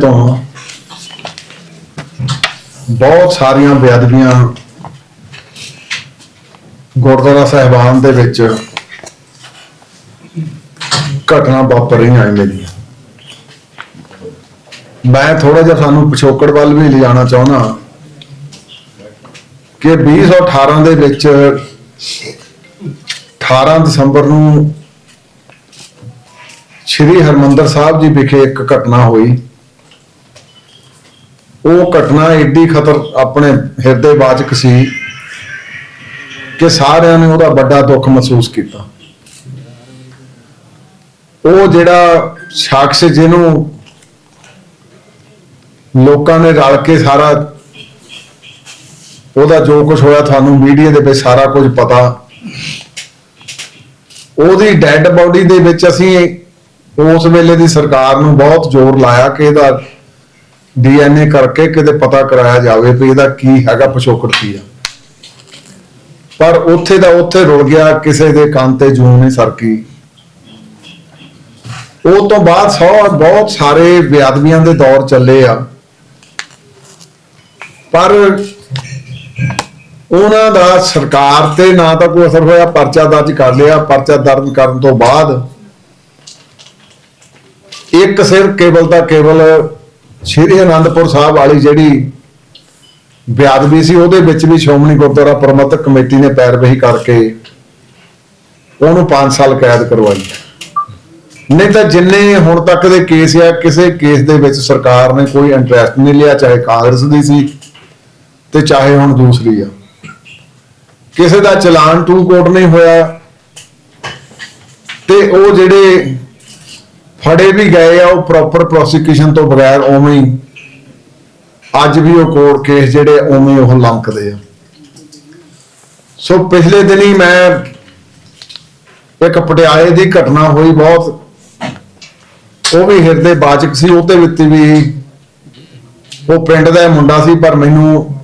ਤੋਂ ਬਹੁਤ ਸਾਰੀਆਂ ਬੇਅਦਬੀਆਂ ਗੁਰਦੁਆਰਾ ਸਾਹਿਬਾਨ ਦੇ ਵਿੱਚ ਘਟਨਾ ਵਾਪਰ ਰਹੀਆਂ ਨੇ ਮੇਰੀਆਂ ਮੈਂ ਥੋੜਾ ਜਿਹਾ ਸਾਨੂੰ ਪਿਛੋਕੜ ਵੱਲ ਵੀ ਲਿਜਾਣਾ ਚਾਹੁੰਦਾ ਕਿ 2018 ਦੇ ਵਿੱਚ 18 ਦਸੰਬਰ ਨੂੰ ਸ਼੍ਰੀ ਹਰਮੰਦਰ ਸਾਹਿਬ ਜੀ ਵਿਖੇ ਇੱਕ ਘਟਨਾ ਹੋਈ। ਉਹ ਘਟਨਾ ਏਡੀ ਖਤਰ ਆਪਣੇ ਹਿਰਦੇ ਬਾਚਕ ਸੀ ਕਿ ਸਾਰਿਆਂ ਨੇ ਉਹਦਾ ਵੱਡਾ ਦੁੱਖ ਮਹਿਸੂਸ ਕੀਤਾ। ਉਹ ਜਿਹੜਾ ਸ਼ਖਸ ਜਿਹਨੂੰ ਲੋਕਾਂ ਨੇ ਰਲ ਕੇ ਸਾਰਾ ਉਹਦਾ ਜੋ ਕੁਝ ਹੋਇਆ ਤੁਹਾਨੂੰ ਮੀਡੀਆ ਦੇ ਵਿੱਚ ਸਾਰਾ ਕੁਝ ਪਤਾ। ਉਹਦੀ ਡੈੱਡ ਬਾਡੀ ਦੇ ਵਿੱਚ ਅਸੀਂ ਉਸ ਵੇਲੇ ਦੀ ਸਰਕਾਰ ਨੂੰ ਬਹੁਤ ਜ਼ੋਰ ਲਾਇਆ ਕਿ ਇਹਦਾ ਡੀਐਨਏ ਕਰਕੇ ਕਿਤੇ ਪਤਾ ਕਰਾਇਆ ਜਾਵੇ ਵੀ ਇਹਦਾ ਕੀ ਹੈਗਾ ਪਿਛੋਕੜ ਕੀ ਆ। ਪਰ ਉੱਥੇ ਦਾ ਉੱਥੇ ਰੁਲ ਗਿਆ, ਕਿਸੇ ਦੇ ਕੰਨ ਤੇ ਜੂੰ ਨਹੀਂ ਸਰਕੀ। ਉਹ ਤੋਂ ਬਾਅਦ ਸੌ ਬਹੁਤ ਸਾਰੇ ਬੇਅਦਬੀਆਂ ਦੇ ਦੌਰ ਚੱਲੇ ਆ। ਪਰ ਉਹਨਾਂ ਦਾ ਸਰਕਾਰ ਤੇ ਨਾ ਤਾਂ ਕੋਈ ਅਸਰ ਹੋਇਆ, ਪਰਚਾ ਦਰਜ ਕਰ ਲਿਆ। ਪਰਚਾ ਦਰਜ ਕਰਨ ਤੋਂ ਬਾਅਦ ਇੱਕ ਸਿਰ ਕੇਵਲ ਦਾ ਕੇਵਲ ਸ਼੍ਰੀ ਅਨੰਦਪੁਰ ਸਾਹਿਬ ਵਾਲੀ ਜਿਹੜੀ ਬੇਅਦਬੀ ਸੀ, ਉਹਦੇ ਵਿੱਚ ਵੀ ਸ਼੍ਰੋਮਣੀ ਗੁਰਦੁਆਰਾ ਪ੍ਰਬੰਧਕ ਕਮੇਟੀ ਨੇ ਪੈਰਵੀ ਕਰਕੇ ਉਹਨੂੰ 5 ਸਾਲ ਕੈਦ ਕਰਵਾਈ। ਨਹੀਂ ਤਾਂ ਜਿੰਨੇ ਹੁਣ ਤੱਕ ਦੇ ਕੇਸ ਆ, ਕਿਸੇ ਕੇਸ ਦੇ ਵਿੱਚ ਸਰਕਾਰ ਨੇ ਕੋਈ ਇੰਟਰਸਟ ਨਹੀਂ ਲਿਆ, ਚਾਹੇ ਕਾਂਗਰਸ ਦੀ ਸੀ ਤੇ ਚਾਹੇ ਹੁਣ ਦੂਸਰੀ ਆ। ਕਿਸੇ ਦਾ ਚਲਾਨ ਟੂ ਕੋਰਟ ਨਹੀਂ ਹੋਇਆ ਤੇ ਉਹ ਜਿਹੜੇ ਫੜੇ ਵੀ ਗਏ ਆ ਉਹ ਪ੍ਰੋਪਰ ਪ੍ਰੋਸੀਕਿਊਸ਼ਨ ਤੋਂ ਬਗੈਰ ਉਵੇਂ ਹੀ। ਅੱਜ ਵੀ ਉਹ ਕੋਰਟ ਕੇਸ ਜਿਹੜੇ ਉਵੇਂ ਉਹ ਲੰਕਦੇ ਆ। ਸੋ ਪਿਛਲੇ ਦਿਨ ਹੀ ਮੈਂ ਇੱਕ ਪਟਿਆਲੇ ਦੀ ਘਟਨਾ ਹੋਈ ਬਹੁਤ। ਉਹ ਵੀ ਹਿਰਦੇ ਬਾਚਕ ਸੀ, ਉਹਦੇ ਵਿੱਚ ਵੀ ਉਹ ਪਿੰਡ ਦਾ ਮੁੰਡਾ ਸੀ, ਪਰ ਮੈਨੂੰ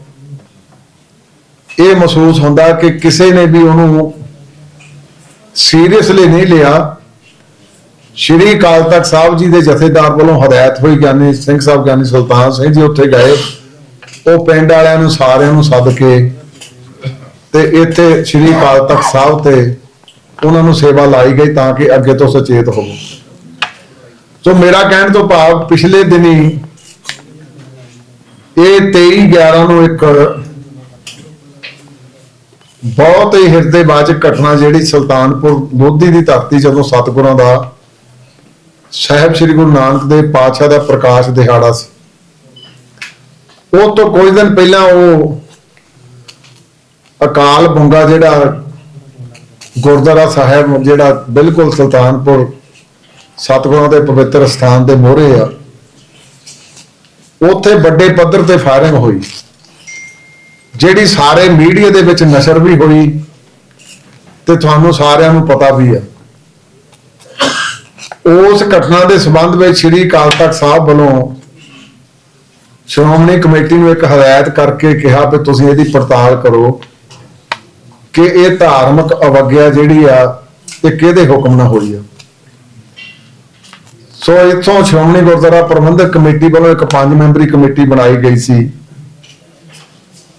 ਇਹ ਮਹਿਸੂਸ ਹੁੰਦਾ ਕਿ ਕਿਸੇ ਨੇ ਵੀ ਉਹਨੂੰ ਸੀਰੀਅਸਲੀ ਨਹੀਂ ਲਿਆ। ਸ਼੍ਰੀ ਅਕਾਲ ਤਖਤ ਸਾਹਿਬ ਜੀ ਦੇ ਜਥੇਦਾਰ ਵੱਲੋਂ ਹਦਾਇਤ ਹੋਈ ਗਿਆਨੀ ਸਿੰਘ ਸਾਹਿਬ, ਗਿਆਨੀ ਸੁਲਤਾਨ ਸਿੰਘ ਜੀ ਉੱਥੇ ਗਏ। ਉਹ ਪਿੰਡ ਵਾਲਿਆਂ ਨੂੰ ਸਾਰਿਆਂ ਨੂੰ ਸੱਦ ਕੇ ਤੇ ਇੱਥੇ ਸ਼੍ਰੀ ਅਕਾਲ ਤਖਤ ਸਾਹਿਬ ਤੇ ਉਹਨਾਂ ਨੂੰ ਸੇਵਾ ਲਾਈ ਗਈ ਤਾਂ ਕਿ ਅੱਗੇ ਤੋਂ ਸੁਚੇਤ ਹੋਵੋ। ਸੋ ਮੇਰਾ ਕਹਿਣ ਤੋਂ ਭਾਵ ਪਿਛਲੇ ਦਿਨੀ ਇਹ 23 11 ਨੂੰ ਇੱਕ ਬਹੁਤ ਹੀ ਹਿਰਦੇ ਬਾਚਕ ਘਟਨਾ ਜਿਹੜੀ ਸੁਲਤਾਨਪੁਰ ਲੋਧੀ ਦੀ ਧਰਤੀ ਜਦੋਂ ਸਤਿਗੁਰਾਂ ਦਾ ਸਾਹਿਬ ਸ੍ਰੀ ਗੁਰੂ ਨਾਨਕ ਦੇਵ ਪਾਤਸ਼ਾਹ ਦਾ ਪ੍ਰਕਾਸ਼ ਦਿਹਾੜਾ ਸੀ। ਉਹ ਤੋਂ ਕੁਝ ਦਿਨ ਪਹਿਲਾਂ ਉਹ ਅਕਾਲ ਬੁੰਗਾ ਜਿਹੜਾ ਗੁਰਦੁਆਰਾ ਸਾਹਿਬ ਜਿਹੜਾ ਬਿਲਕੁਲ ਸੁਲਤਾਨਪੁਰ ਸਤਿਗੁਰਾਂ ਦੇ ਪਵਿੱਤਰ ਸਥਾਨ ਦੇ ਮੋਹਰੇ ਆ, ਉੱਥੇ ਵੱਡੇ ਪੱਧਰ ਤੇ ਫਾਇਰਿੰਗ ਹੋਈ। ਜਿਹੜੀ ਸਾਰੇ ਮੀਡੀਆ ਦੇ ਵਿੱਚ ਨਸ਼ਰ ਵੀ ਹੋਈ ਤੇ ਤੁਹਾਨੂੰ ਸਾਰਿਆਂ ਨੂੰ ਪਤਾ ਵੀ ਆ। ਉਸ ਘਟਨਾ ਦੇ ਸੰਬੰਧ ਵਿੱਚ ਸ੍ਰੀ ਅਕਾਲ ਤਖਤ ਸਾਹਿਬ ਵੱਲੋਂ ਸ਼੍ਰੋਮਣੀ ਕਮੇਟੀ ਨੂੰ ਇੱਕ ਹਦਾਇਤ ਕਰਕੇ ਕਿਹਾ ਵੀ ਤੁਸੀਂ ਇਹਦੀ ਪੜਤਾਲ ਕਰੋ ਕਿ ਇਹ ਧਾਰਮਿਕ ਅਵਗਿਆ ਜਿਹੜੀ ਆ, ਇਹ ਕਿਹਦੇ ਹੁਕਮ ਨਾਲ ਹੋਈ ਆ। ਸੋ ਇਥੋਂ ਸ਼੍ਰੋਮਣੀ ਗੁਰਦੁਆਰਾ ਪ੍ਰਬੰਧਕ ਕਮੇਟੀ ਵੱਲੋਂ ਇੱਕ ਪੰਜ ਮੈਂਬਰੀ ਕਮੇਟੀ ਬਣਾਈ ਗਈ ਸੀ,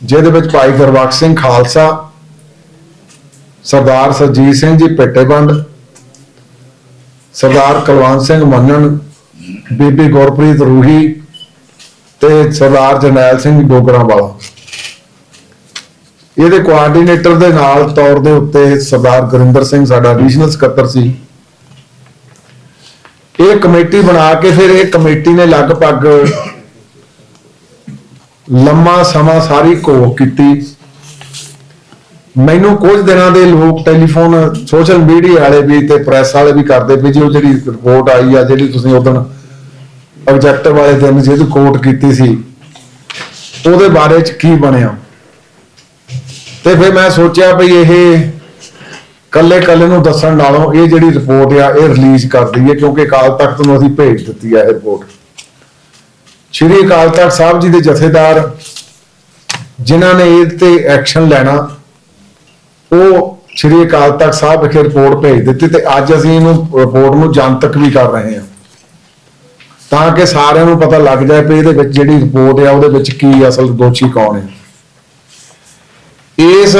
ਜਿਹਦੇ ਵਿੱਚ ਭਾਈ ਗੁਰਬਖਸ਼ ਸਿੰਘ ਖਾਲਸਾ, ਸਰਦਾਰ ਸਰਜੀਤ ਸਿੰਘ ਜੀ ਪੇਟੇਬੰਡ ਸਰਦਾਰ ਕੁਲਵੰਤ ਸਿੰਘ ਮੰਨਣ, ਬੀਬੀ ਗੁਰਪ੍ਰੀਤ ਰੂਹੀ ਤੇ ਸਰਦਾਰ ਜਰਨੈਲ ਸਿੰਘ ਡੋਗਰਾ ਵਾਲਾ ਇਹਦੇ ਕੋਆਰਡੀਨੇਟਰ ਦੇ ਨਾਲ ਤੌਰ ਦੇ ਉੱਤੇ ਸਰਦਾਰ ਗੁਰਿੰਦਰ ਸਿੰਘ ਸਾਡਾ ਰੀਜਨਲ ਸਕੱਤਰ ਸੀ। ਇਹ ਕਮੇਟੀ ਬਣਾ ਕੇ ਫਿਰ ਇਹ ਕਮੇਟੀ ਨੇ ਲਗਭਗ ਲੰਮਾ ਸਮਾਂ ਸਾਰੀ ਘੋਖ ਕੀਤੀ। ਮੈਨੂੰ ਕੁਝ ਦਿਨਾਂ ਦੇ ਲੋਕ ਟੈਲੀਫੋਨ, ਸੋਸ਼ਲ ਮੀਡੀਆ ਵਾਲੇ ਵੀ ਤੇ ਪ੍ਰੈਸ ਵਾਲੇ ਵੀ ਕਰਦੇ ਵੀ ਜੀ ਉਹ ਜਿਹੜੀ ਰਿਪੋਰਟ ਆਈ ਆ, ਜਿਹੜੀ ਤੁਸੀਂ ਉਦੋਂ ਆਬਜੈਕਟਿਵ ਵਾਲੇ ਦਿਨ ਜਿਹਦੀ ਕੋਟ ਕੀਤੀ ਸੀ, ਉਹਦੇ ਬਾਰੇ ਚ ਕੀ ਬਣਿਆ? ਤੇ ਫਿਰ ਮੈਂ ਸੋਚਿਆ ਵੀ ਇਹ ਕੱਲੇ ਕੱਲੇ ਨੂੰ ਦੱਸਣ ਨਾਲੋਂ ਇਹ ਜਿਹੜੀ ਰਿਪੋਰਟ ਆ, ਇਹ ਰਿਲੀਜ਼ ਕਰ ਦਈਏ, ਕਿਉਂਕਿ ਅਕਾਲ ਤਖਤ ਨੂੰ ਅਸੀਂ ਭੇਜ ਦਿੱਤੀ ਆ ਇਹ ਰਿਪੋਰਟ ਸ਼੍ਰੀ ਅਕਾਲ ਤਖਤ ਸਾਹਿਬ ਜੀ ਦੇ ਜਥੇਦਾਰ, ਜਿਨ੍ਹਾਂ ਨੇ ਇਹ ਤੇ ਐਕਸ਼ਨ ਲੈਣਾ ਉਹ ਸ਼੍ਰੀ ਅਕਾਲ ਤਖਤ ਸਾਹਿਬ ਵਿਖੇ ਰਿਪੋਰਟ ਭੇਜ ਦਿੱਤੀ ਤੇ ਅੱਜ ਅਸੀਂ ਇਹਨੂੰ ਰਿਪੋਰਟ ਨੂੰ ਜਨਤਕ ਵੀ ਕਰ ਰਹੇ ਹਾਂ। ਤਾਂ ਕਿ ਸਾਰਿਆਂ ਨੂੰ ਪਤਾ ਲੱਗ ਜਾਏ ਕਿ ਇਹਦੇ ਵਿੱਚ ਜਿਹੜੀ ਰਿਪੋਰਟ ਆ, ਉਹਦੇ ਵਿੱਚ ਕੀ ਅਸਲ ਦੋਸ਼ੀ ਕੌਣ ਹੈ। ਇਸ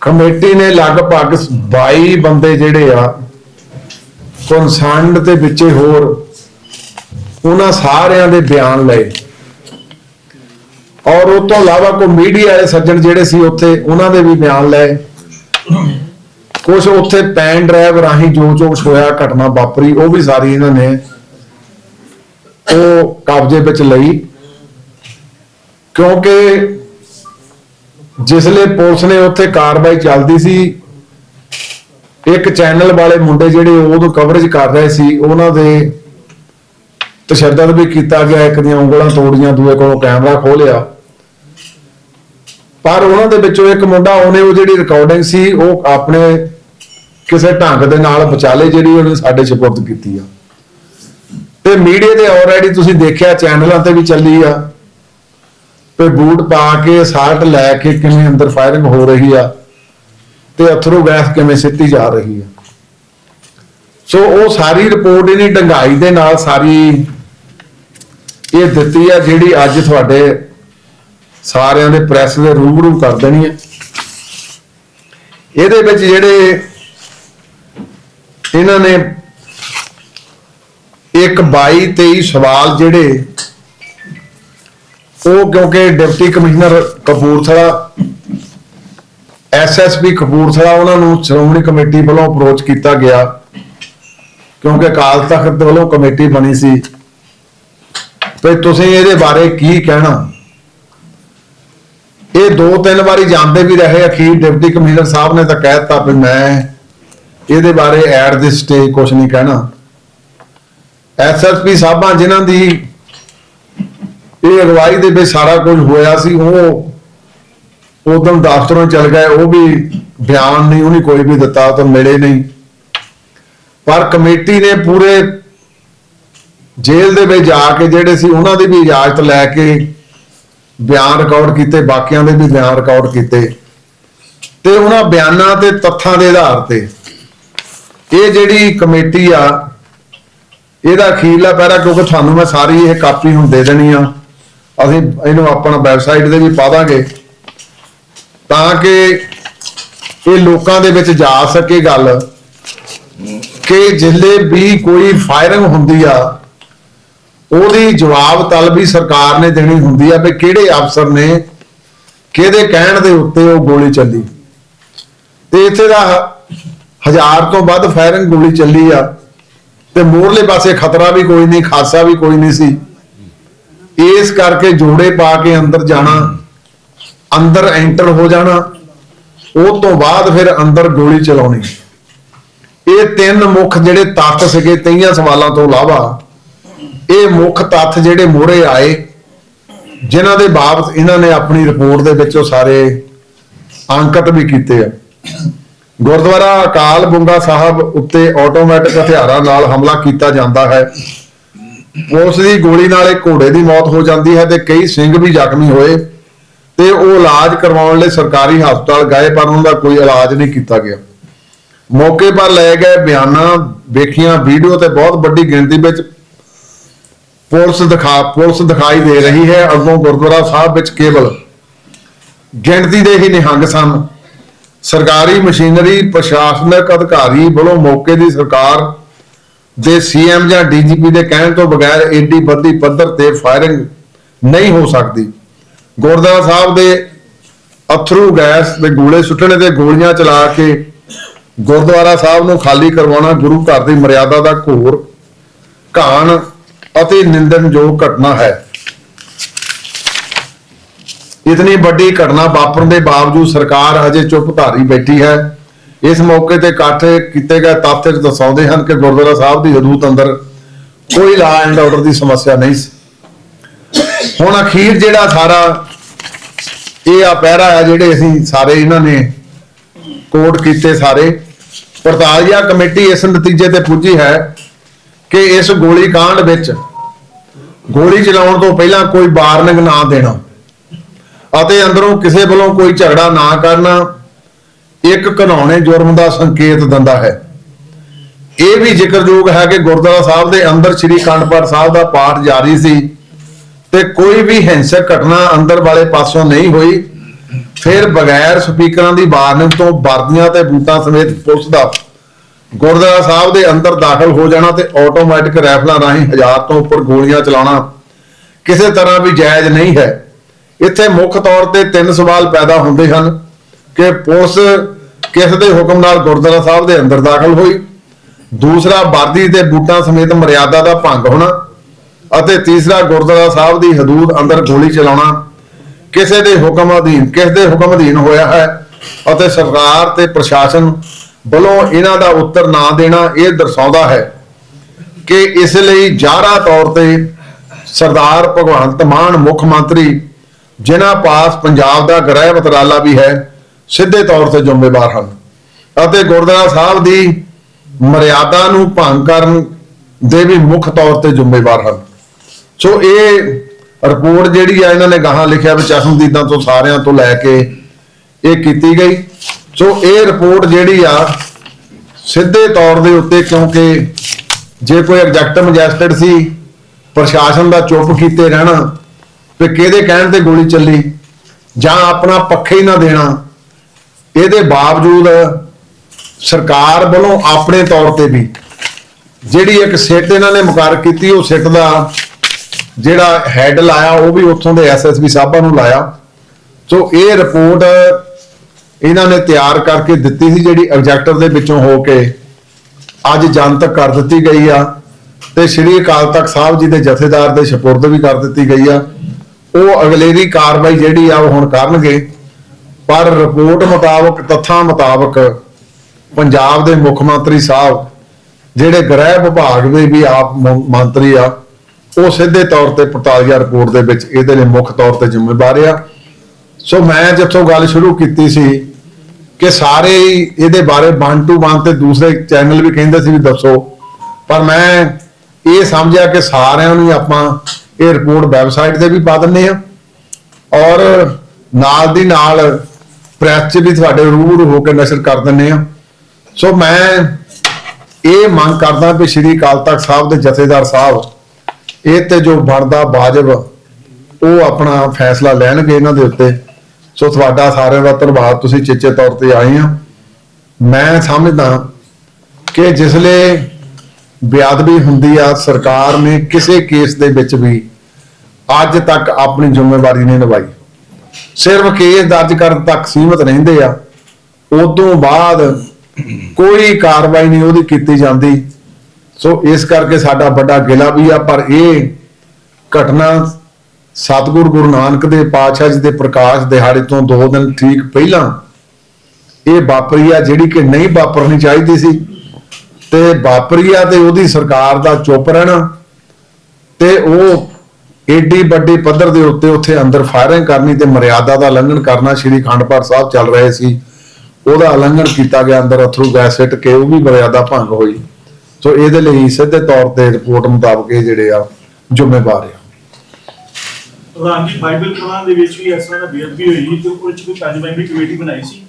ਕਮੇਟੀ ਨੇ ਲਗਭਗ 22 ਬੰਦੇ ਜਿਹੜੇ ਆ ਕਨਸਰਨਡ ਤੇ ਵਿੱਚੇ ਹੋਰ, ਉਹਨਾਂ ਸਾਰਿਆਂ ਦੇ ਬਿਆਨ ਲਏ। ਔਰ ਉਹ ਤੋਂ ਇਲਾਵਾ ਕੋਈ ਮੀਡੀਆ ਵਾਲੇ ਸੱਜਣ ਜਿਹੜੇ ਸੀ ਉੱਥੇ, ਉਹਨਾਂ ਦੇ ਵੀ ਬਿਆਨ ਲਏ। ਕੁਝ ਉੱਥੇ ਪੈਨ ਡਰਾਈਵ ਰਾਹੀਂ ਜੋ ਜੋ ਹੋਇਆ, ਘਟਨਾ ਵਾਪਰੀ, ਉਹ ਵੀ ਸਾਰੀ ਇਹਨਾਂ ਨੇ ਉਹ ਕਬਜ਼ੇ ਵਿੱਚ ਲਈ। ਕਿਉਂਕਿ ਜਿਸਲੇ ਪੁਲਿਸ ਨੇ ਉੱਥੇ ਕਾਰਵਾਈ ਚੱਲਦੀ ਸੀ, ਇੱਕ ਚੈਨਲ ਵਾਲੇ ਮੁੰਡੇ ਜਿਹੜੇ ਉਦੋਂ ਕਵਰੇਜ ਕਰ ਰਹੇ ਸੀ, ਉਹਨਾਂ ਦੇ ਤਸ਼ੱਦਦ ਵੀ ਕੀਤਾ ਗਿਆ, ਇੱਕ ਦੀਆਂ ਉਂਗਲਾਂ ਤੋੜੀਆਂ, ਦੂਏ ਕੋਲੋਂ ਕੈਮਰਾ ਖੋਲਿਆ ਪਰ ਉਹਨਾਂ ਦੇ ਵਿੱਚੋਂ ਇੱਕ ਮੁੰਡਾ, ਉਹਨੇ ਉਹ ਜਿਹੜੀ ਰਿਕਾਰਡਿੰਗ ਸੀ, ਉਹ ਆਪਣੇ ਕਿਸੇ ਢੰਗ ਦੇ ਨਾਲ ਬਚਾਲੇ ਜਿਹੜੀ ਉਹਨੇ ਸਾਡੇ ਸਪੁਰਦ ਕੀਤੀ ਆ। ਤੇ ਮੀਡੀਆ ਤੇ ਆਲਰੇਡੀ ਤੁਸੀਂ ਦੇਖਿਆ, ਚੈਨਲਾਂ ਤੇ ਵੀ ਚੱਲੀ ਆ। ਤੇ ਬੂਟ ਪਾ ਕੇ ਸਾਲਟ ਲੈ ਕੇ ਕਿਵੇਂ ਅੰਦਰ ਫਾਇਰਿੰਗ ਹੋ ਰਹੀ ਆ, ਤੇ ਅਥਰੂ ਗੈਸ ਕਿਵੇਂ ਸਿੱਟੀ ਜਾ ਰਹੀ ਆ। ਸੋ ਉਹ ਸਾਰੀ ਰਿਪੋਰਟ ਇਹਨੇ ਡੰਗਾਈ ਦੇ ਨਾਲ ਸਾਰੀ ਇਹ ਦਿੱਤੀ ਆ, ਜਿਹੜੀ ਅੱਜ ਤੁਹਾਡੇ ਸਾਰਿਆਂ ਦੇ ਪ੍ਰੈਸ ਦੇ ਰੂਬਰੂ ਕਰ ਦੇਣੀ ਹੈ। ਇਹਦੇ ਵਿੱਚ ਜਿਹੜੇ ਇਹਨਾਂ ਨੇ ਇੱਕ 22 23 ਸਵਾਲ ਜਿਹੜੇ ਉਹ ਕਿਉਂਕਿ deputy commissioner Kapurthala SSP Kapurthala ਉਹਨਾਂ ਨੂੰ ਸ਼੍ਰੋਮਣੀ ਕਮੇਟੀ ਵੱਲੋਂ ਅਪਰੋਚ ਕੀਤਾ ਗਿਆ ਕਿਉਂਕਿ ਅਕਾਲ ਤਖਤ ਵੱਲੋਂ ਕਮੇਟੀ ਬਣੀ ਸੀ। ਤੇ ਤੁਸੀਂ ਇਹਦੇ ਬਾਰੇ ਕੀ ਕਹਿਣਾ? ਇਹ ਦੋ ਤਿੰਨ ਵਾਰੀ ਜਾਂਦੇ ਵੀ ਰਹੇ ਅਖੀਰ ਡਿਪਟੀ ਕਮਿਸ਼ਨਰ ਸਾਹਿਬ ਨੇ ਤਾਂ ਕਹਿ ਦਿੱਤਾ ਵੀ ਮੈਂ ਇਹਦੇ ਬਾਰੇ ਐਟ ਦੀ ਸਟੇਜ ਕੁਝ ਨਹੀਂ ਕਹਿਣਾ। ਐਸਐਸਪੀ ਸਾਹਿਬਾਂ ਜਿਨ੍ਹਾਂ ਦੀ ਇਹ ਅਗਵਾਈ ਦੇ ਵਿੱਚ ਸਾਰਾ ਕੁਝ ਹੋਇਆ ਸੀ, ਉਹ ਉਦੋਂ ਦਫ਼ਤਰੋਂ ਚਲ ਗਏ, ਉਹ ਵੀ ਬਿਆਨ ਨਹੀਂ, ਉਹਨੇ ਕੋਈ ਵੀ ਦਿੱਤਾ ਤਾਂ ਮਿਲੇ ਨਹੀਂ। ਪਰ ਕਮੇਟੀ ਨੇ ਪੂਰੇ ਜੇਲ੍ਹ ਦੇ ਵਿੱਚ ਜਾ ਕੇ ਜਿਹੜੇ ਸੀ, ਉਹਨਾਂ ਦੀ ਵੀ ਇਜਾਜ਼ਤ ਲੈ ਕੇ ਬਿਆਨ ਰਿਕਾਰਡ ਕੀਤੇ, ਬਾਕੀਆਂ ਦੇ ਵੀ ਬਿਆਨ ਰਿਕਾਰਡ ਕੀਤੇ। ਤੇ ਉਹਨਾਂ ਬਿਆਨਾਂ ਤੇ ਤੱਥਾਂ ਦੇ ਆਧਾਰ ਤੇ ਇਹ ਜਿਹੜੀ ਕਮੇਟੀ ਆ, ਇਹਦਾ ਅਖੀਰਲਾ ਪੈਰਾ ਕਿਉਂਕਿ ਤੁਹਾਨੂੰ ਮੈਂ ਸਾਰੀ ਇਹ ਕਾਪੀ ਹੁਣ ਦੇ ਦੇਣੀ ਆ, ਅਸੀਂ ਇਹਨੂੰ ਆਪਣਾ ਵੈਬਸਾਈਟ ਤੇ ਵੀ ਪਾ ਦਾਂਗੇ, ਤਾਂ ਕਿ ਇਹ ਲੋਕਾਂ ਦੇ ਵਿੱਚ ਜਾ ਸਕੇ ਗੱਲ, ਕਿ ਜਿੱਲੇ ਵੀ ਕੋਈ ਫਾਇਰਿੰਗ ਹੁੰਦੀ ਆ ਉਹਦੀ ਜਵਾਬ ਤਲਬੀ ਸਰਕਾਰ ਨੇ ਦੇਣੀ ਹੁੰਦੀ ਆ ਵੀ ਕਿਹੜੇ ਅਫਸਰ ਨੇ, ਕਿਹਦੇ ਕਹਿਣ ਦੇ ਉੱਤੇ ਉਹ ਗੋਲੀ ਚੱਲੀ। ਤੇ ਇੱਥੇ ਦਾ ਹਜ਼ਾਰ ਤੋਂ ਵੱਧ ਫਾਇਰਿੰਗ ਗੋਲੀ ਚੱਲੀ ਆ। ਤੇ ਮੋਰਲੇ ਪਾਸੇ ਖਤਰਾ ਵੀ ਕੋਈ ਨਹੀਂ, ਖਾਸਾ ਵੀ ਕੋਈ ਨਹੀਂ ਸੀ। ਇਸ ਕਰਕੇ ਜੋੜੇ ਪਾ ਕੇ ਅੰਦਰ ਜਾਣਾ, ਅੰਦਰ ਐਂਟਰ ਹੋ ਜਾਣਾ, ਉਹ ਤੋਂ ਬਾਅਦ ਫਿਰ ਅੰਦਰ ਗੋਲੀ ਚਲਾਉਣੀ। ਇਹ ਤਿੰਨ ਮੁੱਖ ਜਿਹੜੇ ਤੱਤ ਸੀਗੇ, ਤਈਆਂ ਸਵਾਲਾਂ ਤੋਂ ਇਲਾਵਾ ਇਹ ਮੁੱਖ ਤੱਥ ਜਿਹੜੇ ਮੋਹਰੇ ਆਏ, ਜਿਨ੍ਹਾਂ ਦੇ ਬਾਬਤ ਇਹਨਾਂ ਨੇ ਆਪਣੀ ਰਿਪੋਰਟ ਦੇ ਵਿੱਚ ਉਹ ਸਾਰੇ ਅੰਕਤ ਵੀ ਕੀਤੇ ਆ। ਗੁਰਦੁਆਰਾ ਅਕਾਲ ਬੁੰਗਾ ਸਾਹਿਬ ਉੱਤੇ ਆਟੋਮੈਟਿਕ ਹਥਿਆਰਾਂ ਨਾਲ ਹਮਲਾ ਕੀਤਾ ਜਾਂਦਾ ਹੈ। ਉਸ ਦੀ ਗੋਲੀ ਨਾਲ ਇੱਕ ਘੋੜੇ ਦੀ ਮੌਤ ਹੋ ਜਾਂਦੀ ਹੈ ਤੇ ਕਈ ਸਿੰਘ ਵੀ ਜ਼ਖਮੀ ਹੋਏ ਤੇ ਉਹ ਇਲਾਜ ਕਰਵਾਉਣ ਲਈ ਸਰਕਾਰੀ ਹਸਪਤਾਲ ਗਏ, ਪਰ ਉਹਨਾਂ ਦਾ ਕੋਈ ਇਲਾਜ ਨਹੀਂ ਕੀਤਾ ਗਿਆ। ਮੌਕੇ ਪਰ ਲਏ ਗਏ ਬਿਆਨਾਂ, ਵੇਖੀਆਂ, ਵੀਡੀਓ ਤੇ ਬਹੁਤ ਵੱਡੀ ਗਿਣਤੀ ਵਿੱਚ ਪੁਲਿਸ ਦਿਖਾ, ਪੁਲਿਸ ਦਿਖਾਈ ਦੇ ਰਹੀ ਹੈ ਅੱਗੋਂ ਗੁਰਦੁਆਰਾ ਸਾਹਿਬ ਵਿੱਚ ਕੇਵਲ ਗਿਣਤੀ ਦੇ ਹੀ ਨਿਹੰਗ ਸਨ। ਸਰਕਾਰੀ ਮਸ਼ੀਨਰੀ, ਪ੍ਰਸ਼ਾਸਨਿਕ ਅਧਿਕਾਰੀ ਵੱਲੋਂ ਮੌਕੇ ਦੀ ਸਰਕਾਰ ਦੇ ਸੀਐਮ ਜਾਂ ਡੀਜੀਪੀ ਦੇ ਕਹਿਣ ਤੋਂ ਬਗੈਰ ਏਡੀ ਵੱਡੀ ਪੱਧਰ ਤੇ ਫਾਇਰਿੰਗ ਨਹੀਂ ਹੋ ਸਕਦੀ। ਗੁਰਦੁਆਰਾ ਸਾਹਿਬ ਦੇ ਅਥਰੂ ਗੈਸ ਦੇ ਗੋਲੇ ਸੁੱਟਣੇ ਤੇ ਗੋਲੀਆਂ ਚਲਾ ਕੇ ਗੁਰਦੁਆਰਾ ਸਾਹਿਬ ਨੂੰ ਖਾਲੀ ਕਰਵਾਉਣਾ ਗੁਰੂ ਘਰ ਦੀ ਮਰਿਆਦਾ ਦਾ ਘੋਰ, ਘਾਣ ਅਤੇ ਨਿੰਦਣਯੋਗ ਘਟਨਾ ਹੈ। ਇਤਨੀ ਵੱਡੀ ਘਟਨਾ ਵਾਪਰਨ ਦੇ ਬਾਵਜੂਦ ਸਰਕਾਰ ਅਜੇ ਚੁੱਪ ਧਾਰੀ ਬੈਠੀ ਹੈ। ਇਸ ਮੌਕੇ ਤੇ ਇਕੱਠ ਕੀਤੇ ਗਏ ਤੱਥ ਦਰਸਾਉਂਦੇ ਹਨ ਕਿ ਗੁਰਦੁਆਰਾ ਸਾਹਿਬ ਦੀ ਹਦੂਦ ਅੰਦਰ ਕੋਈ ਲਾ ਐਂਡ ਆਰਡਰ ਦੀ ਸਮੱਸਿਆ ਨਹੀਂ ਸੀ। ਹੁਣ ਅਖੀਰ ਜਿਹੜਾ ਸਾਰਾ ਇਹ ਆ ਪਹਿਰਾ ਆ ਜਿਹੜੇ ਅਸੀਂ ਸਾਰੇ ਇਹਨਾਂ ਨੇ ਕੋਟ ਕੀਤੇ ਸਾਰੇ ਪੜਤਾਲੀਆ ਕਮੇਟੀ ਇਸ ਨਤੀਜੇ ਤੇ ਪੁੱਜੀ ਹੈ ਕਿ ਇਸ ਗੋਲੀ ਕਾਂਡ ਵਿੱਚ ਗੋਲੀ ਚਲਾਉਣ ਤੋਂ ਪਹਿਲਾਂ ਕੋਈ ਵਾਰਨਿੰਗ ਨਾ ਦੇਣਾ ਅਤੇ ਅੰਦਰੋਂ ਕਿਸੇ ਵੱਲੋਂ ਕੋਈ ਝਗੜਾ ਨਾ ਕਰਨਾ, ਇੱਕ ਘਨਾਉਣੇ ਜੁਰਮ ਦਾ ਸੰਕੇਤ ਦਿੰਦਾ ਹੈ। ਇਹ ਵੀ ਜ਼ਿਕਰਯੋਗ ਹੈ ਕਿ ਗੁਰਦੁਆਰਾ ਸਾਹਿਬ ਦੇ ਅੰਦਰ ਸ੍ਰੀ ਅਖੰਡ ਸਾਹਿਬ ਦਾ ਪਾਠ ਜਾਰੀ ਸੀ ਤੇ ਕੋਈ ਵੀ ਹਿੰਸਕ ਘਟਨਾ ਅੰਦਰ ਵਾਲੇ ਪਾਸੋਂ ਨਹੀਂ ਹੋਈ। ਫਿਰ ਬਗੈਰ ਸਪੀਕਰਾਂ ਦੀ ਵਾਰਨਿੰਗ ਤੋਂ ਵਰਦੀਆਂ ਤੇ ਬੂਟਾਂ ਸਮੇਤ ਪੁਲਿਸ ਦਾ ਗੁਰਦੁਆਰਾ ਸਾਹਿਬ ਦੇ ਅੰਦਰ ਦਾਖਲ ਹੋ ਜਾਣਾ ਤੇ ਆਟੋਮੈਟਿਕ ਰਾਈਫਲਾਂ ਰਾਹੀਂ ਹਜ਼ਾਰ ਤੋਂ ਉੱਪਰ ਗੋਲੀਆਂ ਚਲਾਉਣਾ ਕਿਸੇ ਤਰ੍ਹਾਂ ਵੀ ਜਾਇਜ਼ ਨਹੀਂ ਹੈ। ਇੱਥੇ ਮੁੱਖ ਤੌਰ ਤੇ ਤਿੰਨ ਸਵਾਲ ਪੈਦਾ ਹੁੰਦੇ ਹਨ ਕਿ ਪੁਲਿਸ ਕਿਸ ਦੇ ਹੁਕਮ ਨਾਲ ਗੁਰਦੁਆਰਾ ਸਾਹਿਬ ਦੇ ਅੰਦਰ ਦਾਖਲ ਹੋਈ? ਦੂਸਰਾ, ਵਰਦੀ ਤੇ ਬੂਟਾਂ ਸਮੇਤ ਮਰਿਆਦਾ ਦਾ ਭੰਗ ਹੋਣਾ ਅਤੇ ਤੀਸਰਾ, ਗੁਰਦੁਆਰਾ ਸਾਹਿਬ ਦੀ ਹਦੂਦ ਅੰਦਰ ਗੋਲੀ ਚਲਾਉਣਾ। ਕਿਸੇ ਦੇ ਹੁਕਮ ਅਧੀਨ ਕਿਸ ਦੇ ਹੁਕਮ ਅਧੀਨ ਹੋਇਆ ਹੈ ਅਤੇ ਸਰਕਾਰ ਤੇ ਪ੍ਰਸ਼ਾਸਨ ਵੱਲੋਂ ਇਹਨਾਂ ਦਾ ਉੱਤਰ ਨਾ ਦੇਣਾ ਇਹ ਦਰਸਾਉਂਦਾ ਹੈ ਕਿ ਇਸ ਲਈ ਜਾਹਰਾ ਤੌਰ ਤੇ ਸਰਦਾਰ ਭਗਵੰਤ ਮਾਨ ਮੁੱਖ ਮੰਤਰੀ, ਜਿਨ੍ਹਾਂ ਪਾਸ ਪੰਜਾਬ ਦਾ ਗ੍ਰਹਿ ਮੰਤਰਾਲਾ ਵੀ ਹੈ, ਸਿੱਧੇ ਤੌਰ ਤੇ ਜ਼ਿੰਮੇਵਾਰ ਹਨ ਅਤੇ ਗੁਰਦੁਆਰਾ ਸਾਹਿਬ ਦੀ ਮਰਿਆਦਾ ਨੂੰ ਭੰਗ ਕਰਨ ਦੇ ਵੀ ਮੁੱਖ ਤੌਰ ਤੇ ਜ਼ਿੰਮੇਵਾਰ ਹਨ। ਸੋ ਇਹ ਰਿਪੋਰਟ ਜਿਹੜੀ ਆ, ਇਹਨਾਂ ਨੇ ਗਾਹਾਂ ਲਿਖਿਆ ਵੀ ਚਸ਼ਮਦੀਦਾਂ ਤੋਂ ਸਾਰਿਆਂ ਤੋਂ ਲੈ ਕੇ ਇਹ ਕੀਤੀ ਗਈ। ਸੋ ਇਹ ਰਿਪੋਰਟ ਜਿਹੜੀ ਆ, ਸਿੱਧੇ ਤੌਰ ਦੇ ਉੱਤੇ ਕਿਉਂਕਿ ਜੇ ਕੋਈ ਐਗਜ਼ੈਕਟ ਮੈਜਿਸਟਰੇਟ ਸੀ, ਪ੍ਰਸ਼ਾਸਨ ਦਾ ਚੁੱਪ ਕੀਤੇ ਰਹਿਣਾ, ਵੀ ਕਿਹਦੇ ਕਹਿਣ ਤੇ ਗੋਲੀ ਚੱਲੀ, ਜਾਂ ਆਪਣਾ ਪੱਖੇ ਹੀ ਨਾ ਦੇਣਾ, ਇਹਦੇ ਬਾਵਜੂਦ ਸਰਕਾਰ ਵੱਲੋਂ ਆਪਣੇ ਤੌਰ ਤੇ ਵੀ ਜਿਹੜੀ ਇੱਕ ਸਿੱਟ ਇਹਨਾਂ ਨੇ ਮੁਕਰਰ ਕੀਤੀ, ਉਹ ਸਿੱਟ ਦਾ ਜਿਹੜਾ ਹੈੱਡ ਲਾਇਆ, ਉਹ ਵੀ ਉੱਥੋਂ ਦੇ ਐਸਐਸਪੀ ਸਾਹਿਬਾਂ ਨੂੰ ਲਾਇਆ। ਸੋ ਇਹ ਰਿਪੋਰਟ ਇਹਨਾਂ ਨੇ ਤਿਆਰ ਕਰਕੇ ਦਿੱਤੀ ਸੀ ਜਿਹੜੀ ਐਗਜ਼ੈਕਟਰ ਦੇ ਵਿੱਚੋਂ ਹੋ ਕੇ। ਅੱਜ ਜਨਤਕ ਕਰ ਦਿੱਤੀ ਗਈ ਆ ਤੇ ਸ਼੍ਰੀ ਅਕਾਲ ਤਖਤ ਸਾਹਿਬ ਜੀ ਦੇ ਜਥੇਦਾਰ ਦੇ ਸਪੁਰਦ ਵੀ ਕਰ ਦਿੱਤੀ ਗਈ ਆ। ਉਹ ਅਗਲੇਰੀ ਕਾਰਵਾਈ ਜਿਹੜੀ ਆ ਉਹ ਹੁਣ ਕਰਨਗੇ। ਪਰ ਰਿਪੋਰਟ ਮੁਤਾਬਕ, ਤੱਥਾਂ ਮੁਤਾਬਕ ਪੰਜਾਬ ਦੇ ਮੁੱਖ ਮੰਤਰੀ ਸਾਹਿਬ, ਜਿਹੜੇ ਗ੍ਰਹਿ ਵਿਭਾਗ ਦੇ ਵੀ ਆਪ ਮੰਤਰੀ ਆ, ਉਹ ਸਿੱਧੇ ਤੌਰ ਤੇ ਪੜਤਾਲੀਆ ਰਿਪੋਰਟ ਦੇ ਵਿੱਚ ਇਹਦੇ ਲਈ ਮੁੱਖ ਤੌਰ ਤੇ ਜ਼ਿੰਮੇਵਾਰ ਆ। ਸੋ ਮੈਂ ਜਿੱਥੋਂ ਗੱਲ ਸ਼ੁਰੂ ਕੀਤੀ ਸੀ ਕਿ ਸਾਰੇ ਇਹਦੇ ਬਾਰੇ ਵਨ ਟੂ ਵਨ ਤੇ ਦੂਸਰੇ ਚੈਨਲ ਵੀ ਕਹਿੰਦੇ ਸੀ ਵੀ ਦੱਸੋ। ਪਰ ਮੈਂ ਇਹ ਸਮਝਿਆ ਕਿ ਸਾਰਿਆਂ ਨੂੰ ਆਪਾਂ ਇਹ ਰਿਪੋਰਟ ਵੈਬਸਾਈਟ ਤੇ ਵੀ ਪਾ ਦਿੰਨੇ ਆ ਔਰ ਨਾਲ ਦੀ ਨਾਲ ਪ੍ਰੈਸ 'ਚ ਵੀ ਤੁਹਾਡੇ ਰੂਬਰੂ ਹੋ ਕੇ ਨਸ਼ਰ ਕਰ ਦਿੰਨੇ ਆ ਸੋ ਮੈਂ ਇਹ ਮੰਗ ਕਰਦਾ ਕਿ ਸ਼੍ਰੀ ਅਕਾਲ ਤਖਤ ਸਾਹਿਬ ਦੇ ਜਥੇਦਾਰ ਸਾਹਿਬ, ਇਹ ਤੇ ਜੋ ਬਣਦਾ ਵਾਜਬ, ਉਹ ਆਪਣਾ ਫੈਸਲਾ ਲੈਣਗੇ ਇਹਨਾਂ ਦੇ ਉੱਤੇ। ਸੋ ਤੁਹਾਡਾ ਸਾਰਿਆਂ ਦਾ ਧੰਨਵਾਦ, ਤੁਸੀਂ ਚੇਚੇ ਤੌਰ ਤੇ ਆਏ ਆ। ਮੈਂ ਸਮਝਦਾ ਕਿ ਜਿਸਲੇ ਬੇਅਦਬੀ ਹੁੰਦੀ ਆ, ਸਰਕਾਰ ਨੇ ਕਿਸੇ ਕੇਸ ਦੇ ਵਿੱਚ ਵੀ ਅੱਜ ਤੱਕ ਆਪਣੀ ਜ਼ਿੰਮੇਵਾਰੀ ਨਹੀਂ ਨਿਭਾਈ। ਸਿਰਫ ਕੇਸ ਦਰਜ ਕਰਨ ਤੱਕ ਸੀਮਤ ਰਹਿੰਦੇ ਆ। ਉਦੋਂ ਬਾਅਦ ਕੋਈ ਕਾਰਵਾਈ ਨਹੀਂ ਉਹਦੀ ਕੀਤੀ ਜਾਂਦੀ। ਸੋ ਇਸ ਕਰਕੇ ਸਾਡਾ ਵੱਡਾ ਗਿਲਾ ਵੀ ਆ, ਪਰ ਇਹ ਘਟਨਾ ਸਤਿਗੁਰੂ ਗੁਰੂ ਨਾਨਕ ਦੇ ਪਾਤਸ਼ਾਹ ਜੀ ਦੇ ਪ੍ਰਕਾਸ਼ ਦਿਹਾੜੇ ਤੋਂ ਦੋ ਦਿਨ ਠੀਕ ਪਹਿਲਾਂ ਇਹ ਵਾਪਰੀ ਆ, ਜਿਹੜੀ ਕਿ ਨਹੀਂ ਵਾਪਰਨੀ ਚਾਹੀਦੀ ਸੀ। ਤੇ ਵਾਪਰੀ ਆ ਤੇ ਉਹਦੀ ਸਰਕਾਰ ਦਾ ਚੁੱਪ ਰਹਿਣਾ ਤੇ ਉਹ ਏਡੀ ਵੱਡੀ ਪੱਧਰ ਦੇ ਉੱਤੇ ਉੱਥੇ ਅੰਦਰ ਫਾਇਰਿੰਗ ਕਰਨੀ ਤੇ ਮਰਿਆਦਾ ਦਾ ਉਲੰਘਣ ਕਰਨਾ ਸ਼੍ਰੀ ਅਖੰਡ ਪਾਠ ਸਾਹਿਬ ਚੱਲ ਰਹੇ ਸੀ। ਉਹਦਾ ਉਲੰਘਣ ਕੀਤਾ ਗਿਆ ਅੰਦਰ ਅਥਰੂ ਗੈਸ ਸਿੱਟ ਕੇ, ਉਹ ਵੀ ਮਰਿਆਦਾ ਭੰਗ ਹੋਈ। ਸੋ ਇਹਦੇ ਲਈ ਸਿੱਧੇ ਤੌਰ ਤੇ ਰਿਪੋਰਟ ਮੁਤਾਬਕ ਇਹ ਜਿਹੜੇ ਆ, ਜ਼ਿੰਮੇਵਾਰ ਜੀ ਬਾਈਬਲ ਕਲਾਂ ਦੇ ਵਿੱਚ ਵੀ ਇਸ ਤਰ੍ਹਾਂ ਦਾ ਬੇਅਦਬੀ ਹੋਈ ਤੇ ਉਹ ਚ ਕੋਈ ਪੰਜ ਮੈਂਬਰੀ ਕਮੇਟੀ ਬਣਾਈ ਸੀ।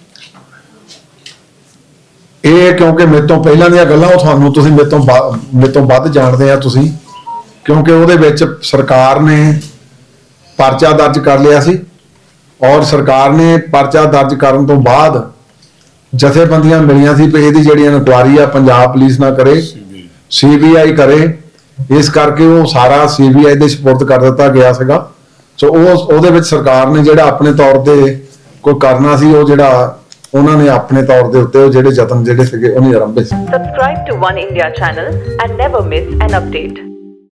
ਇਹ ਕਿਉਂਕਿ ਮੇਰੇ ਤੋਂ ਪਹਿਲਾਂ ਦੀਆਂ ਗੱਲਾਂ ਉਹ ਤੁਹਾਨੂੰ ਤੁਸੀਂ ਮੇਰੇ ਤੋਂ ਮੇਰੇ ਤੋਂ ਵੱਧ ਜਾਣਦੇ ਆ ਤੁਸੀਂ ਕਿਉਂਕਿ ਉਹਦੇ ਵਿੱਚ ਸਰਕਾਰ ਨੇ ਪਰਚਾ ਦਰਜ ਕਰ ਲਿਆ ਸੀ ਔਰ ਸਰਕਾਰ ਨੇ ਪਰਚਾ ਦਰਜ ਕਰਨ ਤੋਂ ਬਾਅਦ ਜਥੇਬੰਦੀਆਂ ਮਿਲੀਆਂ ਸੀ ਕਿ ਇਹਦੀ ਜਿਹੜੀ ਇਨਕੁਆਰੀ ਆ ਪੰਜਾਬ ਪੁਲਿਸ ਨਾ ਕਰੇ ਸੀਬੀਆਈ ਕਰੇ। ਇਸ ਕਰਕੇ ਉਹ ਸਾਰਾ ਸੀਬੀਆਈ ਦੇ ਸਪੁਰਦ ਕਰ ਦਿੱਤਾ ਗਿਆ ਸੀਗਾ। ਸੋ ਉਹ ਉਹਦੇ ਵਿੱਚ ਸਰਕਾਰ ਨੇ ਜਿਹੜਾ ਆਪਣੇ ਤੌਰ ਤੇ ਕੋਈ ਕਰਨਾ ਸੀ, ਉਹ ਜਿਹੜਾ ਉਹਨਾਂ ਨੇ ਆਪਣੇ ਤੌਰ ਦੇ ਉੱਤੇ ਉਹ ਜਿਹੜੇ ਯਤਨ ਜਿਹੜੇ ਸੀਗੇ ਉਹਨੇ ਆਰੰਭੇ ਸੀ Subscribe to One India channel and never miss an.